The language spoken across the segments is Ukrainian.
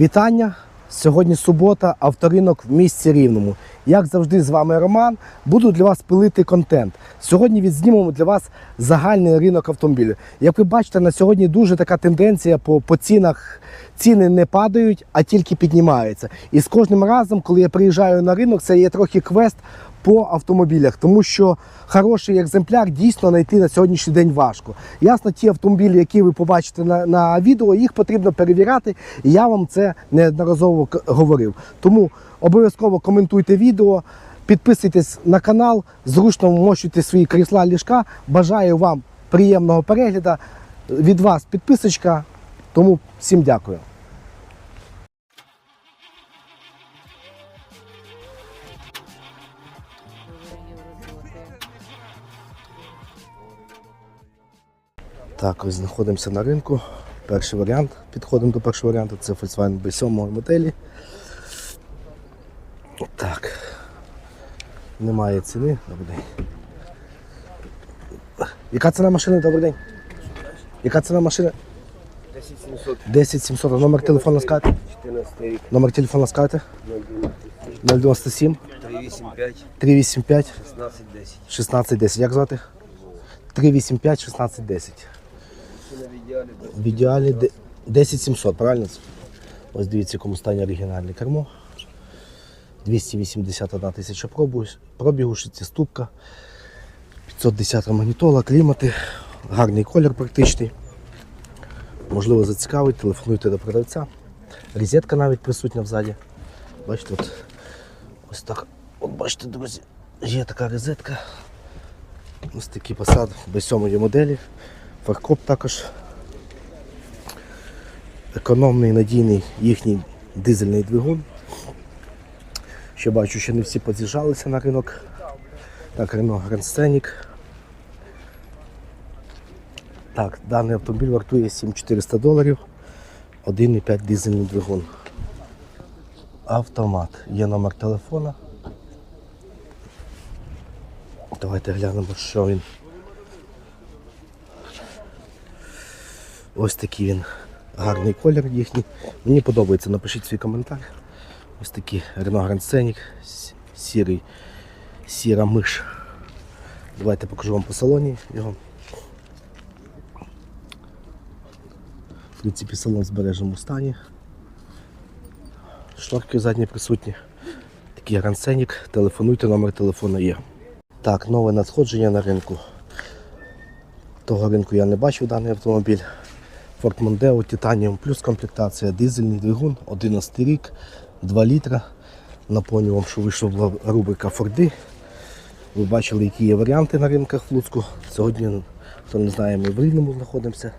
Вітання! Сьогодні субота, авторинок в місті Рівному. Як завжди, з вами Роман. Буду для вас пилити контент. Сьогодні відзнімемо для вас загальний ринок автомобілів. Як ви бачите, на сьогодні дуже така тенденція по, по цінах. Ціни не падають, а тільки піднімаються. І з кожним разом, коли я приїжджаю на ринок, це є трохи квест по автомобілях, тому що хороший екземпляр дійсно знайти на сьогоднішній день важко. Ясно, ті автомобілі, які ви побачите на, на відео, їх потрібно перевіряти. І я вам це неодноразово говорив. Тому обов'язково коментуйте відео, підписуйтесь на канал, зручно вмощуйте свої крісла ліжка. Бажаю вам приємного перегляду. Від вас підписочка. Тому всім дякую. Так, ось знаходимося на ринку. Перший варіант. Підходимо до першого варіанту. Це Volkswagen B7 моделі. Так. Немає ціни. Добрий день. Яка ціна машини? Добрий день. Яка ціна машини? 10700, 10 Номер телефону скажете? 14 рік, Номер телефону скажете? 097 385, 385 1610. 1610. Як звати? 385 1610. В ідеалі, В ідеалі де- 10700, правильно? Ось дивіться, в якому стані оригінальне кермо. 281 тисяча пробігу, шестиступка, 510 магнітола, клімати, гарний колір практичний. Можливо, зацікавить, телефонуйте до продавця. Розетка навіть присутня взаді. Бачите, от, ось так. От бачите, друзі, є така розетка. Ось такий посад без сьомої моделі. Фаркоп також економний, надійний їхній дизельний двигун. Ще бачу, що не всі поз'їжджалися на ринок. Так, Grand Scenic. Так, даний автомобіль вартує 7400 доларів. 1,5 дизельний двигун. Автомат. Є номер телефона. Давайте глянемо, що він. Ось такий він гарний колір їхній. Мені подобається, напишіть свій коментар. Ось такий Renault Grand Scenic, сірий, сіра миш. Давайте покажу вам по салоні його. В принципі, салон в збереженому стані. Шторки задні присутні. Такий Grand. Телефонуйте, номер телефону є. Так, нове надходження на ринку. Того ринку я не бачив даний автомобіль. Ford Mondeo Titanium Plus комплектація, дизельний двигун, 11 рік, 2 літра. Напомню вам, що вийшла була рубрика Форди. Ви бачили, які є варіанти на ринках в Луцьку. Сьогодні, хто не знає, ми в Рівному знаходимося.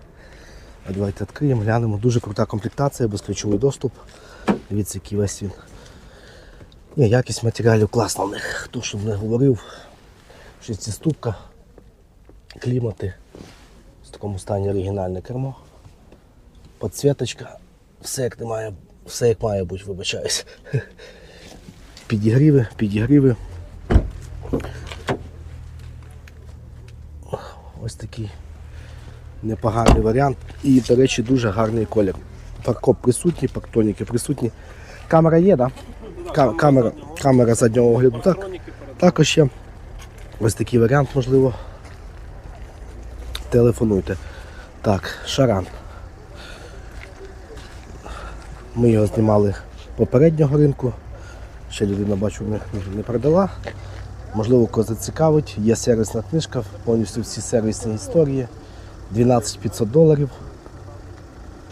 А давайте відкриємо, глянемо. Дуже крута комплектація, безключовий доступ. Дивіться, який весь він. Ні, якість матеріалів класна в них. Хто що не говорив. Шестиступка, клімати. В такому стані оригінальне кермо. Подсвіточка. Все як не має, все як має бути, вибачаюсь. Підігріви, підігріви. Ось такий непоганий варіант. І, до речі, дуже гарний колір. Паркоп присутній, парктоніки присутні. Камера є, так? Да? Камера, камера заднього огляду так. Також є. Ось такий варіант, можливо. Телефонуйте. Так, шаран. Ми його знімали попереднього ринку. Ще людина бачу не, продала. Можливо, кого зацікавить. Є сервісна книжка, повністю всі сервісні історії. 12 500 доларів.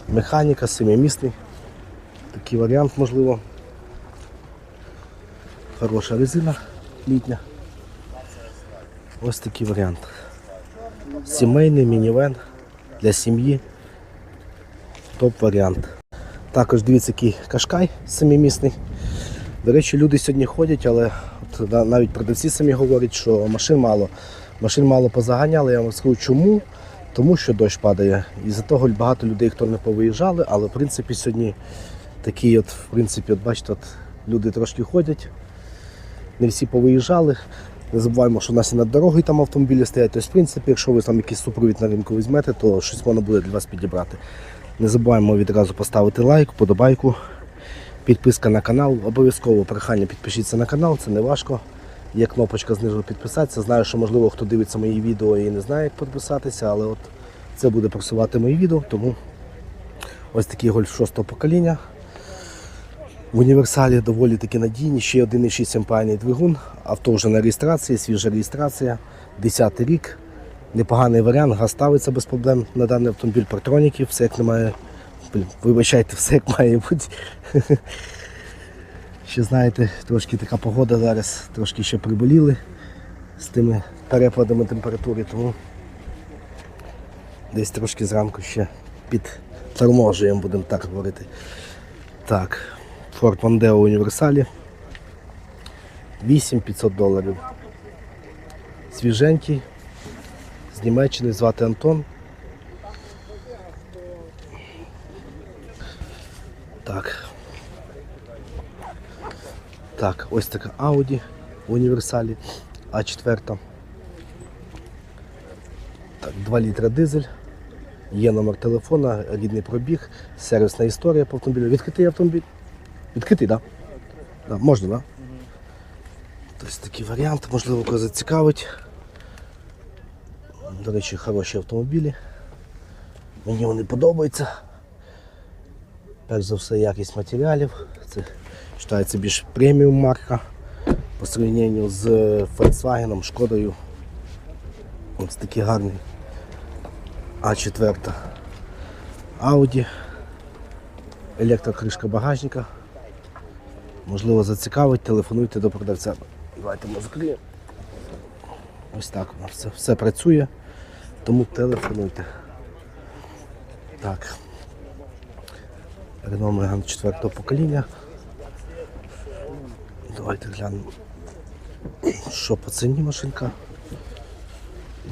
Механіка, семимісний. Такий варіант можливо. Хороша резина літня. Ось такий варіант. Сімейний мінівен для сім'ї. Топ варіант. Також дивіться, який кашкай семимісний. До речі, люди сьогодні ходять, але от, навіть продавці самі говорять, що машин мало. Машин мало позаганяли, я вам скажу чому. Тому що дощ падає. І за того багато людей, хто не повиїжджали, але в принципі сьогодні такі от, в принципі, от бачите, от, люди трошки ходять. Не всі повиїжджали. Не забуваємо, що у нас і над дорогою там автомобілі стоять. Тобто, в принципі, якщо ви там якийсь супровід на ринку візьмете, то щось можна буде для вас підібрати. Не забуваємо відразу поставити лайк, подобайку підписка на канал. Обов'язково прохання підпишіться на канал, це не важко. Є кнопочка знизу підписатися. Знаю, що можливо хто дивиться мої відео і не знає, як підписатися, але от це буде просувати мої відео, тому ось такий гольф 6 покоління. В універсалі доволі таки надійні, ще 1,6 МПАний двигун, авто вже на реєстрації, свіжа реєстрація, 10 рік. Непоганий варіант, газ ставиться без проблем на даний автомобіль, партроніки, все як немає. Вибачайте, все як має бути. Ще знаєте, трошки така погода зараз, трошки ще приболіли з тими перепадами температури, тому десь трошки зранку ще підторможуємо, будемо так говорити. Так, Ford Mondeo універсалі. 8500 доларів. Свіженький. З Німеччини звати Антон. Так. Так, ось така Audi в універсалі А4. Так, 2 літра дизель. Є номер телефона, рідний пробіг, сервісна історія по автомобілю. Відкритий автомобіль. Відкритий, так? Да? Да, можна, так? Да? Тобто такий варіант, можливо, когось зацікавить. До речі, хороші автомобілі. Мені вони подобаються. Перш за все, якість матеріалів. Це вважається більш преміум марка по сравненню з Volkswagen, Шкодою. Ось такий гарний А4. Audi. Електрокришка багажника. Можливо, зацікавить, телефонуйте до продавця. Давайте ми закриємо. Ось так у нас все, все працює, тому телефонуйте. Так. Renault Megane 4 покоління. Давайте глянемо, що по ціні машинка.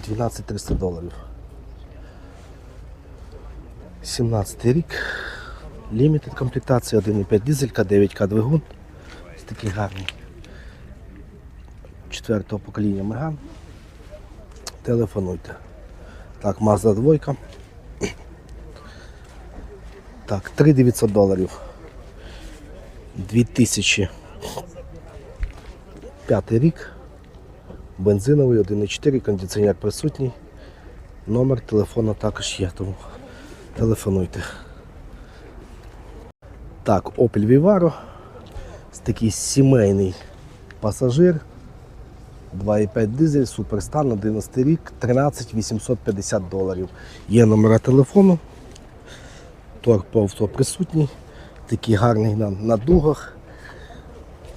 12 300 доларів. 17 рік. Лімітед комплектація 1,5 дизелька, 9К двигун. Ось такий гарний. Четвертого покоління Меган. Телефонуйте. Так, Mazda 2. Так, 3900 доларів. 2005 рік. Бензиновий 1,4, кондиціонер присутній. Номер телефону також є, тому телефонуйте. Так, Opel Vivaro. Такий сімейний пасажир. 2,5 дизель, суперстан, 11 рік, 13 850 доларів. Є номера телефону. Торг по авто присутній. Такий гарний на, на дугах.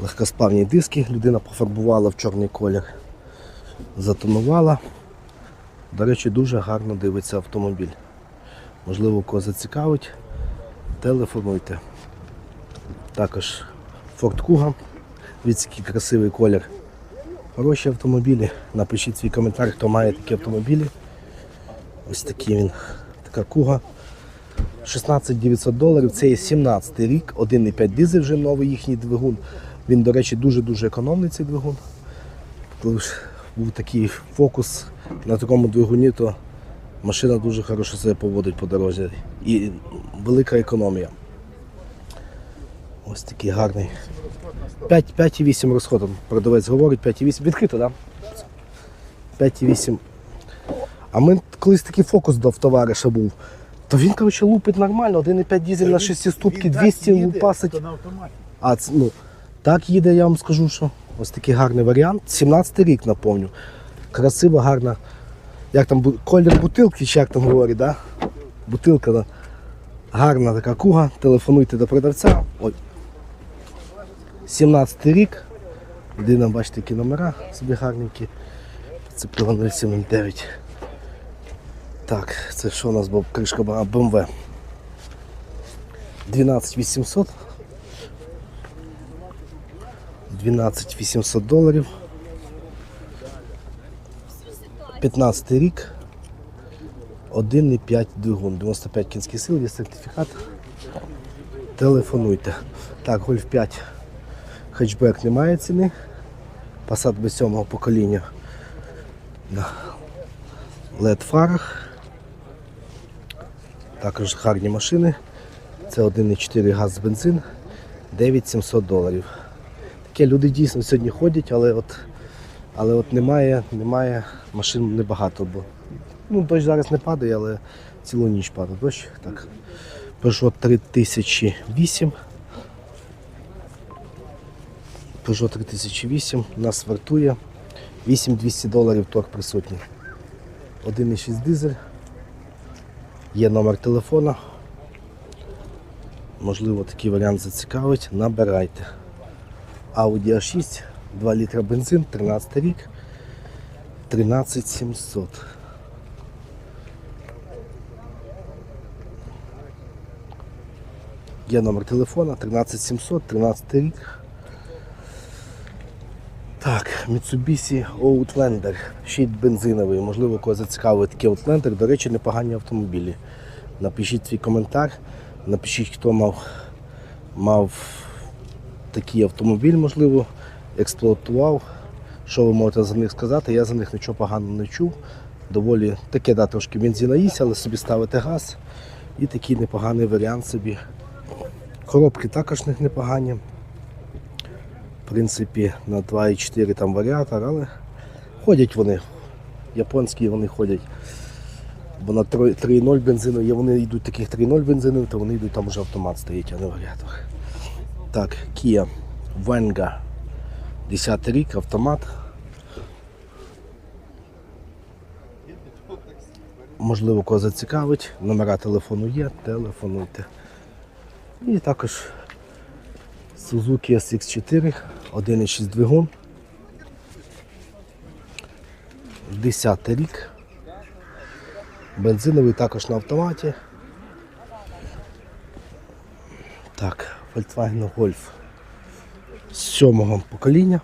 Легкосплавні диски. Людина пофарбувала в чорний колір. Затонувала. До речі, дуже гарно дивиться автомобіль. Можливо, кого зацікавить. Телефонуйте. Також Ford Kuga. Який красивий колір. Хороші автомобілі. Напишіть свій коментар, хто має такі автомобілі. Ось такий він, така куга. 16 900 доларів. Це є 17 рік, 1,5 дизель вже новий їхній двигун. Він, до речі, дуже-дуже економний цей двигун. Коли був такий фокус на такому двигуні, то машина дуже хорошо себе поводить по дорозі. І велика економія. Ось такий гарний. 5,8 розходом. Продавець говорить 5,8. Відкрито, так? Да? 5,8. А ми колись такий фокус до товариша був. То він, коротше, лупить нормально, 1,5 дізель на 6 ступки, 200 лупасить. А ну, так їде, я вам скажу, що ось такий гарний варіант. 17 рік наповню. Красива, гарна. Як там колір бутилки, чи як там говорять, да? Бутилка, да. гарна така куга. Телефонуйте до продавця. Ой. 17 рік. Людина, бачите, які номера собі гарненькі. Це 0709. Так, це що у нас був кришка BMW. 12800. 12 800 доларів. 15 рік. 1,5 двигун, 95 кінських сил, є сертифікат. Телефонуйте. Так, Гольф 5. Хетчбек немає ціни. Passat без 7 покоління. На LED фарах. Також гарні машини. Це 1,4 газ бензин. 9700 доларів. Таке люди дійсно сьогодні ходять, але от, але от немає, немає машин небагато. Бо, ну, дощ зараз не падає, але цілу ніч падає дощ. Так. Peugeot 3008. Peugeot 3008 нас вартує 8200 доларів торг присутній. 1,6 дизель. Є номер телефона. Можливо, такий варіант зацікавить. Набирайте. Audi A6, 2 літра бензин, 13 рік, 13700. Є номер телефона 13700, 13 рік. Так, Mitsubishi Outlander, щит бензиновий. Можливо, кого зацікавить такий Outlander. До речі, непогані автомобілі. Напишіть свій коментар, напишіть, хто мав, мав такий автомобіль, можливо, експлуатував. Що ви можете за них сказати? Я за них нічого поганого не чув. Доволі таке, да, трошки бензина їсть, але собі ставите газ. І такий непоганий варіант собі. Коробки також непогані. Принципі, на 2,4 там варіатор, але ходять вони. Японські вони ходять. Бо на 3,0 бензину є, вони йдуть таких 3,0 бензинів, то вони йдуть там вже автомат стоїть, а не варіатор. Так, Kia Venga. 10 рік, автомат. Можливо, кого зацікавить. Номера телефону є, телефонуйте. І також Suzuki SX4, 1,6 двигун. 10 рік. Бензиновий також на автоматі. Так, Volkswagen Golf з сьомого покоління.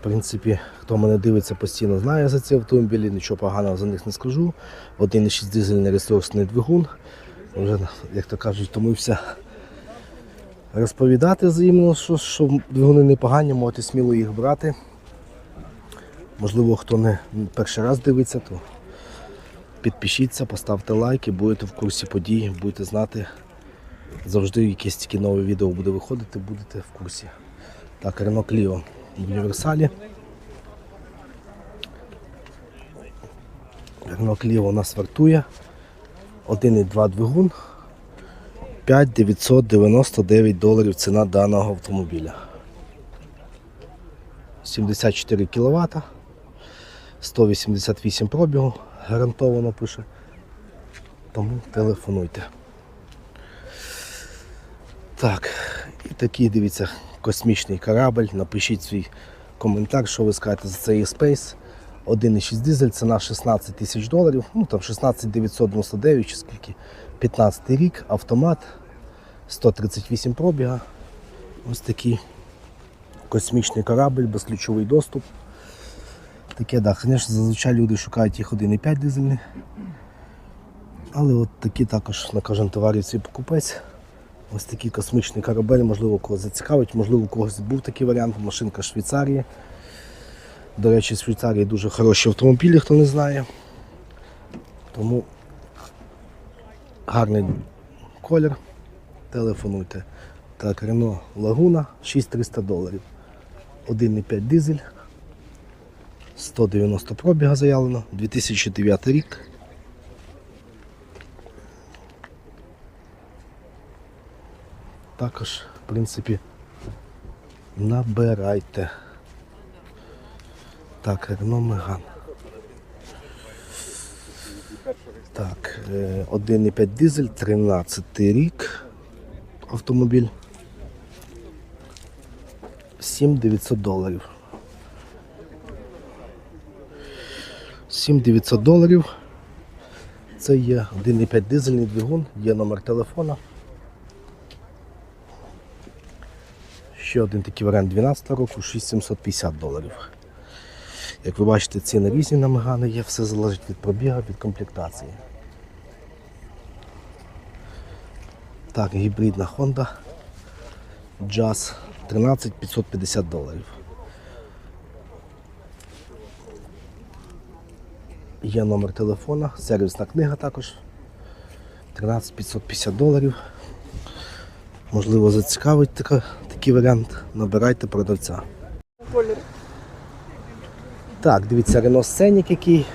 В принципі, хто мене дивиться постійно, знає за ці автомобілі, нічого поганого за них не скажу. 1,6 дизельний ресурсний двигун. Вже, як то кажуть, втомився розповідати взаємно, що, що двигуни непогані, можете сміло їх брати. Можливо, хто не перший раз дивиться, то підпишіться, поставте лайки, будете в курсі подій, будете знати. Завжди якесь таке нове відео буде виходити, будете в курсі. Так, Renault Clio в універсалі. Renault Clio у нас вартує 1,2 двигун. 5999 доларів ціна даного автомобіля. 74 кВт, 188 пробігу, гарантовано пише. Тому телефонуйте. Так, і такий, дивіться, космічний корабль. Напишіть свій коментар, що ви скажете за цей Space. 1,6 дизель, ціна 16 тисяч доларів, ну там 16 999 чи скільки, 15 рік, автомат, 138 пробіга. Ось такий космічний корабль, безключовий доступ. Таке, да, звісно, зазвичай люди шукають їх 1,5 дизельний. Але от такі також на кожен товарі свій покупець. Ось такий космічний корабель, можливо, когось зацікавить, можливо, у когось був такий варіант, машинка Швейцарії. До речі, в Швейцарії дуже хороші автомобілі, хто не знає. Тому гарний колір. Телефонуйте. Так, Renault Laguna 6300 доларів. 1,5 дизель. 190 пробіга заявлено, 2009 рік. Також, в принципі, набирайте. Так, Renault Megane. Так, е, 1,5 дизель, 13 рік автомобіль. 7900 доларів. 7900 доларів. Це є 1,5 дизельний двигун, є номер телефона. Ще один такий варіант 12 року, 6750 доларів. Як ви бачите, ціни різні на Мегани є, все залежить від пробіга, від комплектації. Так, гібридна Honda Jazz 13 550 доларів. Є номер телефона, сервісна книга також. 13 550 доларів. Можливо, зацікавить такий варіант. Набирайте продавця. Так, дивіться, Renault Scenic який.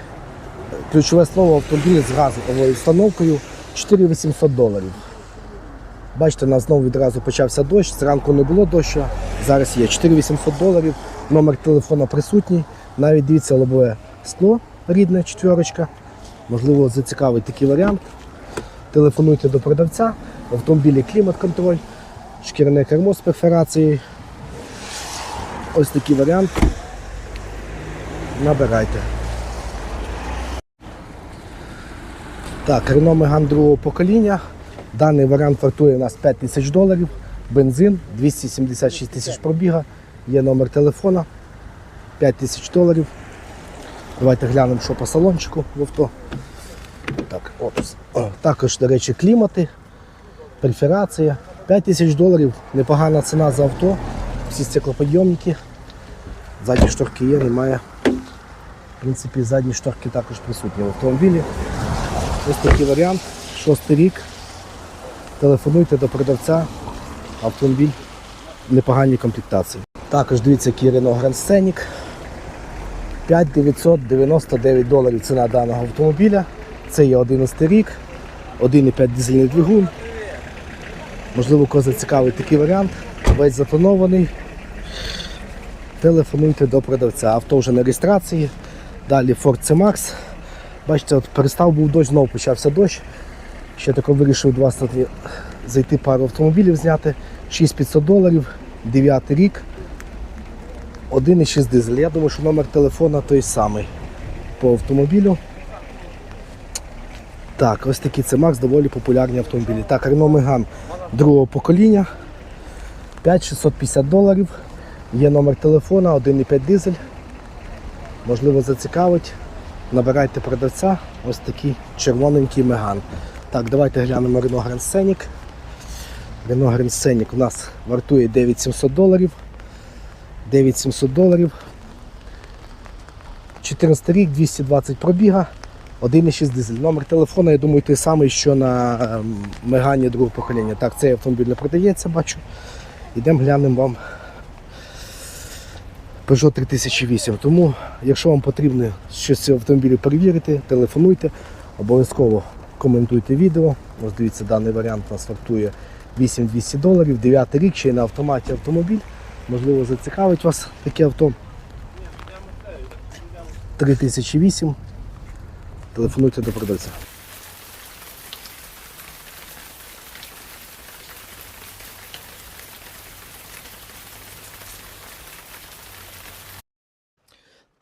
Ключове слово автомобіль з газовою установкою 4800 доларів. Бачите, у нас знову відразу почався дощ. Зранку не було дощу, зараз є 4800 доларів. Номер телефона присутній. Навіть дивіться лобове скло рідне, четверочка. Можливо, зацікавить такий варіант. Телефонуйте до продавця. В автомобілі клімат-контроль, шкіряне кермо з перфорацією. Ось такий варіант. Набирайте. Так, Renault Megane другого покоління. Даний варіант вартує нас 5 тисяч доларів. Бензин, 276 тисяч пробіга. Є номер телефона. 5 тисяч доларів. Давайте глянемо, що по салончику в авто. Так, опс. Також, до речі, клімати, перферація. 5 тисяч доларів. Непогана ціна за авто. Всі стеклоподйомники. Задні шторки є, немає. В принципі, задні шторки також присутні в автомобілі. Ось такий варіант. Шостий рік. Телефонуйте до продавця. Автомобіль в непоганій комплектації. Також дивіться, який Renault Grand Scenic. 5999 доларів ціна даного автомобіля. Це є 11 рік, 1,5 дизельний двигун. Можливо, кого зацікавить такий варіант. Весь затонований. Телефонуйте до продавця. Авто вже на реєстрації. Далі Ford C-Max. Бачите, от перестав був дощ, знову почався дощ. Ще тако вирішив до вас зайти пару автомобілів зняти. 6500 доларів, 9 рік, 1,6 дизель. Я думаю, що номер телефона той самий по автомобілю. Так, ось такий це Макс, доволі популярні автомобілі. Так, Renault Megane другого покоління. 5650 доларів. Є номер телефона, 1,5 дизель. Можливо, зацікавить. Набирайте продавця. Ось такий червоненький Меган. Так, давайте глянемо Renault Grand Scenic. Renault Grand Scenic у нас вартує 9700 доларів. 9700 доларів. 14 рік, 220 пробіга, 1,6 дизель. Номер телефона, я думаю, той самий, що на ем, Мегані другого покоління. Так, цей автомобіль не продається, бачу. Йдемо глянемо вам Peugeot 3008. Тому, якщо вам потрібно щось з цього автомобілю перевірити, телефонуйте, обов'язково коментуйте відео. Ось дивіться, даний варіант нас вартує 8200 доларів, 9 рік, ще й на автоматі автомобіль. Можливо, зацікавить вас таке авто. 3008. Телефонуйте до продавця.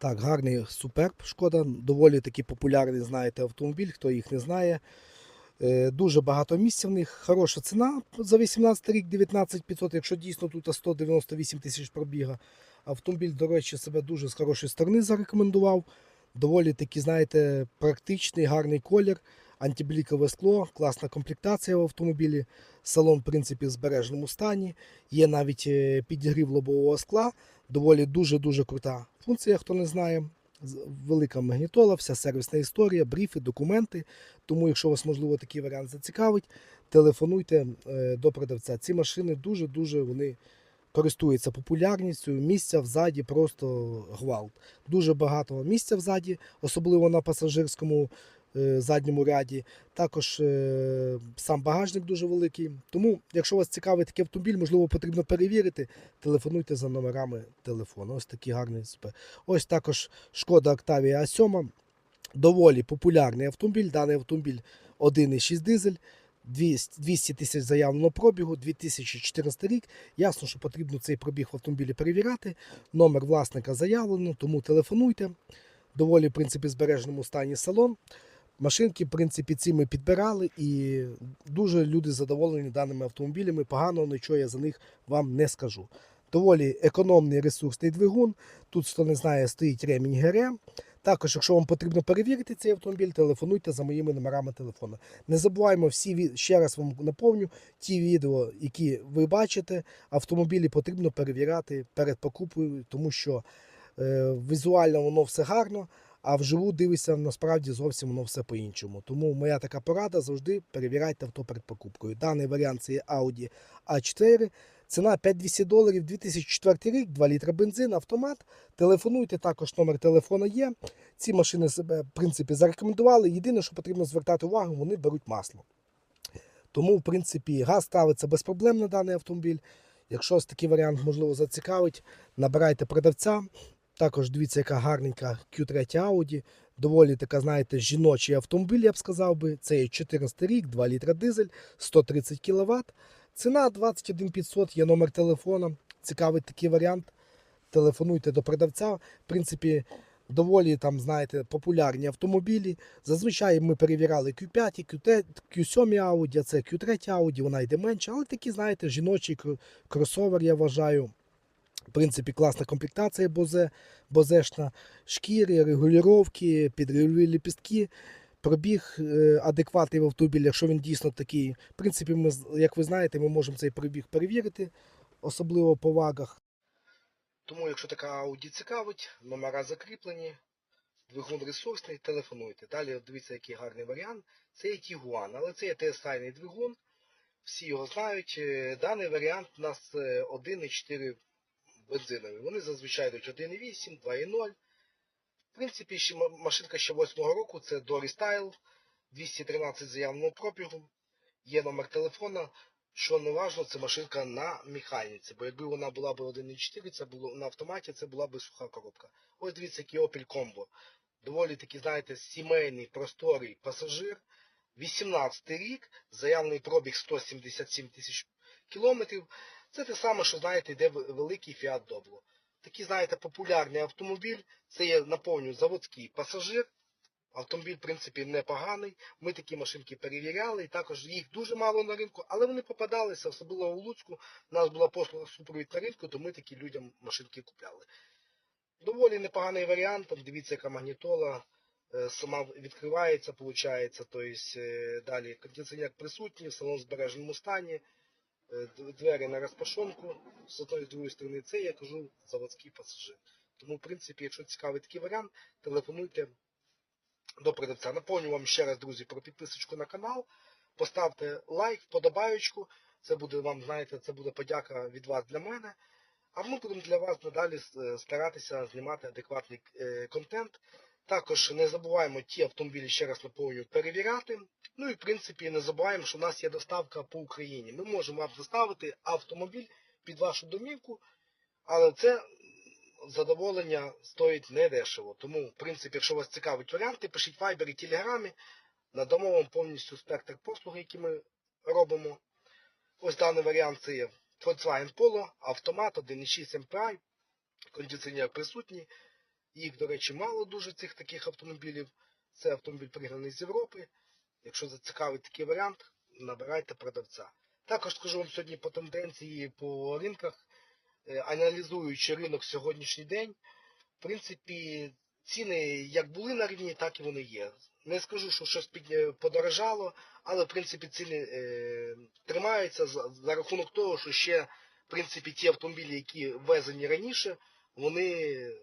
Так, гарний суперб шкода, доволі таки популярний, знаєте, автомобіль, хто їх не знає. Е, Дуже багато місця в них, хороша ціна за 18 рік 19 500, якщо дійсно тут 198 тисяч пробіга. Автомобіль, до речі, себе дуже з хорошої сторони зарекомендував. Доволі таки, знаєте, практичний, гарний колір, антиблікове скло, класна комплектація в автомобілі. Салон, в принципі, в збереженому стані. Є навіть е, підігрів лобового скла. Доволі дуже-дуже крута функція, хто не знає. Велика магнітола, вся сервісна історія, бріфи, документи. Тому, якщо вас, можливо, такий варіант зацікавить, телефонуйте е, до продавця. Ці машини дуже-дуже вони користуються популярністю. Місця взаді просто гвалт. Дуже багато місця взаді, особливо на пасажирському задньому ряді. Також е, сам багажник дуже великий. Тому, якщо вас цікавить такий автомобіль, можливо, потрібно перевірити, телефонуйте за номерами телефону. Ось такий гарний супер. Ось також шкода Octavia A7. Доволі популярний автомобіль. Даний автомобіль 1,6 дизель. 200 200 тисяч заявленого пробігу, 2014 рік. Ясно, що потрібно цей пробіг в автомобілі перевіряти. Номер власника заявлено, тому телефонуйте. Доволі, в принципі, збереженому стані салон. Машинки, в принципі, ці ми підбирали і дуже люди задоволені даними автомобілями. Погано нічого я за них вам не скажу. Доволі економний ресурсний двигун. Тут, хто не знає, стоїть ремінь ГРМ. Також, якщо вам потрібно перевірити цей автомобіль, телефонуйте за моїми номерами телефону. Не забуваємо всі ще раз вам наповню ті відео, які ви бачите. Автомобілі потрібно перевіряти перед покупкою, тому що е, візуально воно все гарно, а вживу дивишся насправді зовсім воно все по-іншому. Тому моя така порада завжди перевіряйте авто перед покупкою. Даний варіант це є Audi A4. Ціна 5200 доларів, 2004 рік, 2 літра бензин, автомат. Телефонуйте, також номер телефону є. Ці машини себе, в принципі, зарекомендували. Єдине, що потрібно звертати увагу, вони беруть масло. Тому, в принципі, газ ставиться без проблем на даний автомобіль. Якщо ось такий варіант, можливо, зацікавить, набирайте продавця. Також дивіться, яка гарненька Q3 Audi. Доволі така, знаєте, жіночий автомобіль, я б сказав би. Це є 14 рік, 2 літра дизель, 130 кВт. Ціна 21 500, є номер телефона. Цікавий такий варіант. Телефонуйте до продавця. В принципі, доволі там, знаєте, популярні автомобілі. Зазвичай ми перевіряли Q5, Q7 Audi, а це Q3 Audi, вона йде менше, але такі, знаєте, жіночий кр- кросовер, я вважаю. В принципі, класна комплектація бозе, бозешна, шкіри, регулювання, підрегулюві ліпістки. Пробіг е, адекватний в автомобілі, якщо він дійсно такий. В принципі, ми, як ви знаєте, ми можемо цей пробіг перевірити, особливо по вагах. Тому, якщо така Audi цікавить, номера закріплені, двигун ресурсний, телефонуйте. Далі дивіться, який гарний варіант. Це є Tiguan, але це є TSI двигун. Всі його знають. Е, Даний варіант у нас е, 1,4 бензинові. Вони зазвичай йдуть 1,8, 2,0. В принципі, ще машинка ще 8 року, це Dory Style, 213 заявного пробігу. Є номер телефона. Що не важливо, це машинка на механіці. Бо якби вона була б 1.4, це було на автоматі, це була б суха коробка. Ось дивіться, який Opel Combo. Доволі такий, знаєте, сімейний, просторий пасажир. 18 рік, заявлений пробіг 177 тисяч кілометрів. Це те саме, що, знаєте, йде великий Fiat Doblo. Такий, знаєте, популярний автомобіль. Це є, наповню, заводський пасажир. Автомобіль, в принципі, непоганий. Ми такі машинки перевіряли, і також їх дуже мало на ринку, але вони попадалися, особливо у Луцьку. У нас була послуга супровід на ринку, то ми такі людям машинки купляли. Доволі непоганий варіант. Дивіться, яка магнітола е, сама відкривається, виходить. Тобто, е, далі кондиціонер присутній, салон в збереженому стані, двері на розпашонку. З одної з другої сторони це я кажу заводський пасажир. Тому, в принципі, якщо цікавий такий варіант, телефонуйте до продавця. Напомню вам ще раз, друзі, про підписочку на канал. Поставте лайк, вподобаючку. Це буде вам, знаєте, це буде подяка від вас для мене. А ми будемо для вас надалі е, старатися знімати адекватний е, контент. Також не забуваємо ті автомобілі, ще раз наповнюю, перевіряти. Ну і в принципі не забуваємо, що в нас є доставка по Україні. Ми можемо вам доставити автомобіль під вашу домівку, але це задоволення стоїть недешево. Тому, в принципі, якщо вас цікавить варіанти, пишіть Viber і Телеграмі. Надамо вам повністю спектр послуг, які ми робимо. Ось даний варіант це є Volkswagen Polo, автомат 1.6 MPI, кондиціонер присутній. Їх, до речі, мало дуже цих таких автомобілів. Це автомобіль пригнаний з Європи. Якщо зацікавить такий варіант, набирайте продавця. Також скажу вам сьогодні по тенденції по ринках, е, аналізуючи ринок сьогоднішній день, в принципі, ціни як були на рівні, так і вони є. Не скажу, що щось подорожало, але в принципі ціни е, тримаються за, за рахунок того, що ще в принципі ті автомобілі, які ввезені раніше, вони е,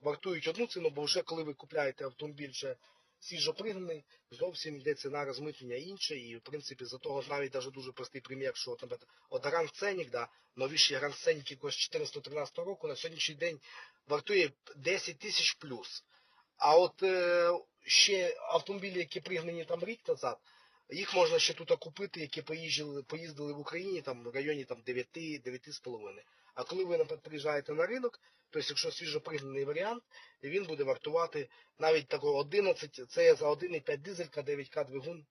вартують одну ціну, бо вже коли ви купляєте автомобіль вже свіжопригнаний, зовсім йде ціна розмитнення інша, і в принципі за того навіть даже дуже простий примір, що наприклад, от Гранд Сценік, да, новіший Гранд Сценік якогось 14-13 року на сьогоднішній день вартує 10 тисяч плюс. А от е, ще автомобілі, які пригнані там рік назад, їх можна ще тут купити, які поїздили, поїздили в Україні там в районі там 9 9,5. А коли ви, наприклад, приїжджаєте на ринок, тобто якщо свіжопригнаний варіант, він буде вартувати навіть такого 11, це є за 1,5 дизелька, 9К двигун,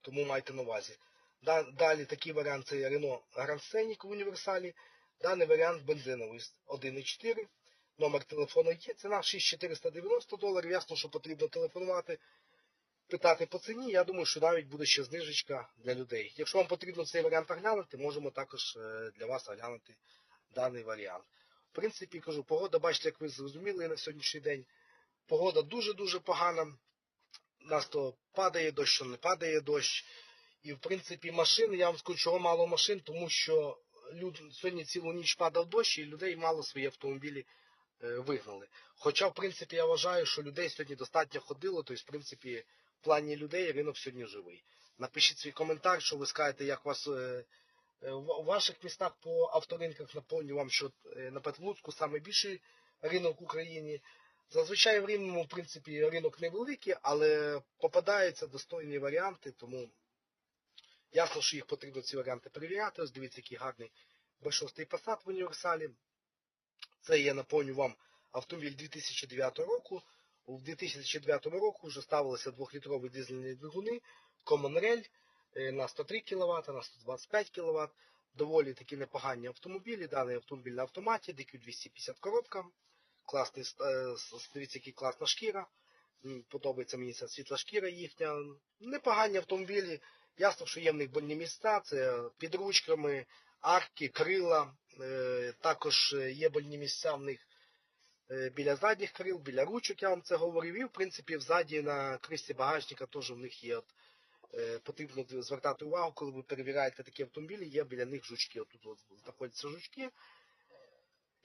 тому майте на увазі. Далі такий варіант це є Renault Grand Scenic в універсалі. Даний варіант бензиновий 1,4. Номер телефону є. Ціна 6490 доларів. Ясно, що потрібно телефонувати, питати по ціні. Я думаю, що навіть буде ще знижечка для людей. Якщо вам потрібно цей варіант оглянути, можемо також е, для вас оглянути даний варіант. В принципі, кажу, погода, бачите, як ви зрозуміли на сьогоднішній день. Погода дуже-дуже погана. У нас то падає дощ, то не падає дощ. І в принципі машин, я вам скажу, чого мало машин, тому що люд... сьогодні цілу ніч падав дощ, і людей мало свої автомобілі е, вигнали. Хоча, в принципі, я вважаю, що людей сьогодні достатньо ходило, тобто, в принципі, в плані людей ринок сьогодні живий. Напишіть свій коментар, що ви скажете, як вас е, в у ваших містах по авторинках. Напомню вам, що е, на Петлуцьку найбільший ринок в Україні. Зазвичай в Рівному, в принципі, ринок невеликий, але попадаються достойні варіанти, тому ясно, що їх потрібно ці варіанти перевіряти. Ось дивіться, який гарний B6 Passat в універсалі. Це я напомню вам автомобіль 2009 року. У 2009 року вже ставилися 2-літрові дизельні двигуни Common Rail е, на 103 кВт, на 125 кВт. Доволі такі непогані автомобілі. Даний автомобіль на автоматі, DQ250 коробка. Класний, е, дивіться, який класна шкіра. Подобається мені ця світла шкіра їхня. Непогані автомобілі. Ясно, що є в них больні місця, це під ручками, арки, крила. Е, Також е, є больні місця в них е, біля задніх крил, біля ручок, я вам це говорив. І, в принципі, взаді на кришці багажника теж в них є. От, е, потрібно звертати увагу, коли ви перевіряєте такі автомобілі, є біля них жучки. Отут от знаходяться жучки.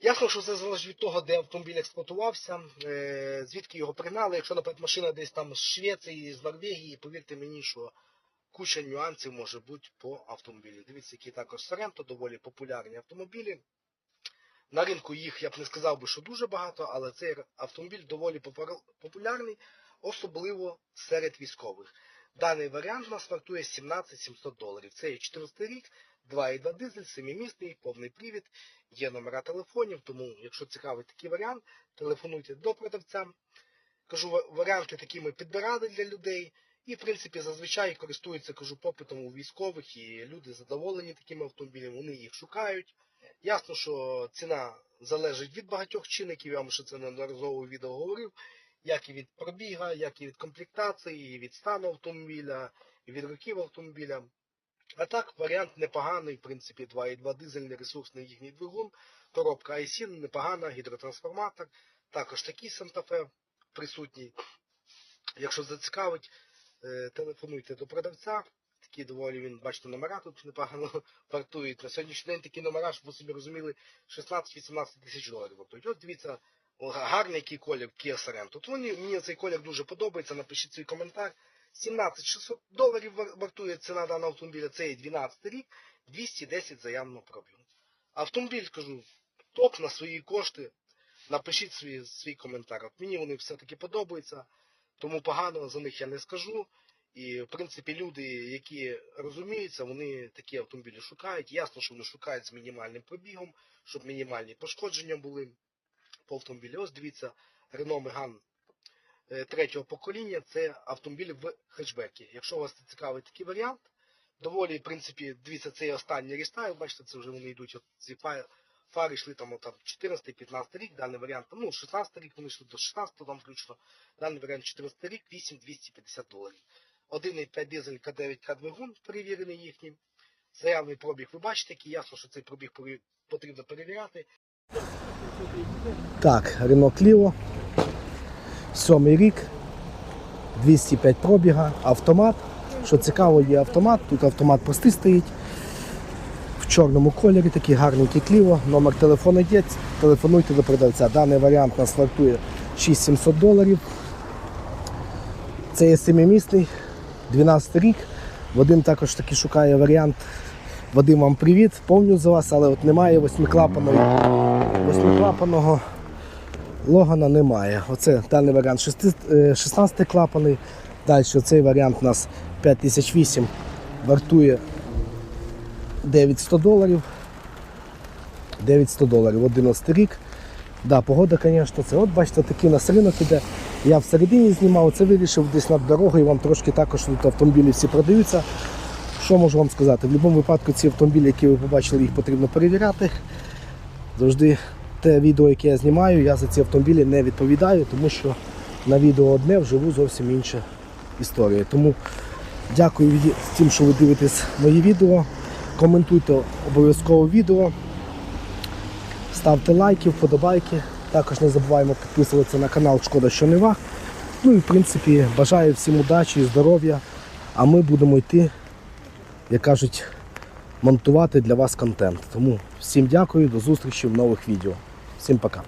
Ясно, що це залежить від того, де автомобіль експлуатувався, е, звідки його пригнали. Якщо, наприклад, машина десь там з Швеції, з Норвегії, повірте мені, що куча нюансів може бути по автомобілі. Дивіться, які також Соренто, доволі популярні автомобілі. На ринку їх я б не сказав би, що дуже багато, але цей автомобіль доволі популярний, особливо серед військових. Даний варіант нас вартує 17 700 доларів. Це є 14 рік, 2,2 дизель, 7-місний, повний привід, є номера телефонів, тому, якщо цікавий такий варіант, телефонуйте до продавця. Кажу, варіанти такі ми підбирали для людей. І, в принципі, зазвичай користуються, кажу, попитом у військових, і люди задоволені такими автомобілями, вони їх шукають. Ясно, що ціна залежить від багатьох чинників, я вам ще це неодноразово відео говорив, як і від пробіга, як і від комплектації, і від стану автомобіля, і від років автомобіля. А так, варіант непоганий, в принципі, 2,2 дизельний ресурсний їхній двигун, коробка IC непогана, гідротрансформатор, також такий Санта-Фе присутній. Якщо зацікавить, е, телефонуйте до продавця. Такі доволі він, бачите, номера тут непогано вартують. На сьогоднішній день такі номера, щоб ви собі розуміли, 16-18 тисяч доларів вартують. Ось дивіться, гарний колір Kia Sorento. От мені, цей колір дуже подобається, напишіть свій коментар. 17 600 доларів вартує ціна даного автомобіля. Це є 12 рік, 210 заявного пробігу. Автомобіль, кажу, топ на свої кошти. Напишіть свій, свій коментар. От мені вони все-таки подобаються, тому поганого за них я не скажу. І, в принципі, люди, які розуміються, вони такі автомобілі шукають. Ясно, що вони шукають з мінімальним пробігом, щоб мінімальні пошкодження були по. Ось дивіться, Renault Megane е, третього покоління це автомобіль в хетчбекі. Якщо вас це цікавий такий варіант, доволі, в принципі, дивіться, це є останній рестайл, бачите, це вже вони йдуть, от ці фа- фари йшли там, там 14-15 рік, даний варіант, ну, 16 рік вони йшли до 16 там включно, даний варіант 14 рік, 8250 доларів. 1,5 дизель К9 К2 перевірений їхній. Заявний пробіг ви бачите, який ясно, що цей пробіг потрібно перевіряти. Так, Renault Clio. Сьомий рік. 205 пробіга, автомат. Що цікаво, є автомат. Тут автомат простий стоїть. В чорному кольорі такий гарненький Clio. Номер телефону є. Телефонуйте до продавця. Даний варіант нас вартує 6700 доларів. Це є семимісний, 12 рік. Вадим також таки шукає варіант. Вадим, вам привіт, повню за вас, але от немає восьмиклапаного, восьмиклапаного Логана немає. Оце даний варіант 16 клапаний. Далі цей варіант у нас 5008 вартує 9100 доларів. 9100 доларів, 11 рік. Да, погода, звісно, це. От бачите, такий у нас ринок іде. Я всередині знімав, це вирішив десь над дорогою. Вам трошки також тут автомобілі всі продаються. Що можу вам сказати? В будь-якому випадку ці автомобілі, які ви побачили, їх потрібно перевіряти. Завжди те відео, яке я знімаю, я за ці автомобілі не відповідаю, тому що на відео одне вживу зовсім інша історія. Тому дякую тим, що ви дивитесь мої відео. Коментуйте обов'язково відео. Ставте лайки, вподобайки. Також не забуваємо підписуватися на канал Шкода що Нева. Ну і в принципі бажаю всім удачі і здоров'я. А ми будемо йти, як кажуть, монтувати для вас контент. Тому всім дякую, до зустрічі в нових відео. Всім пока.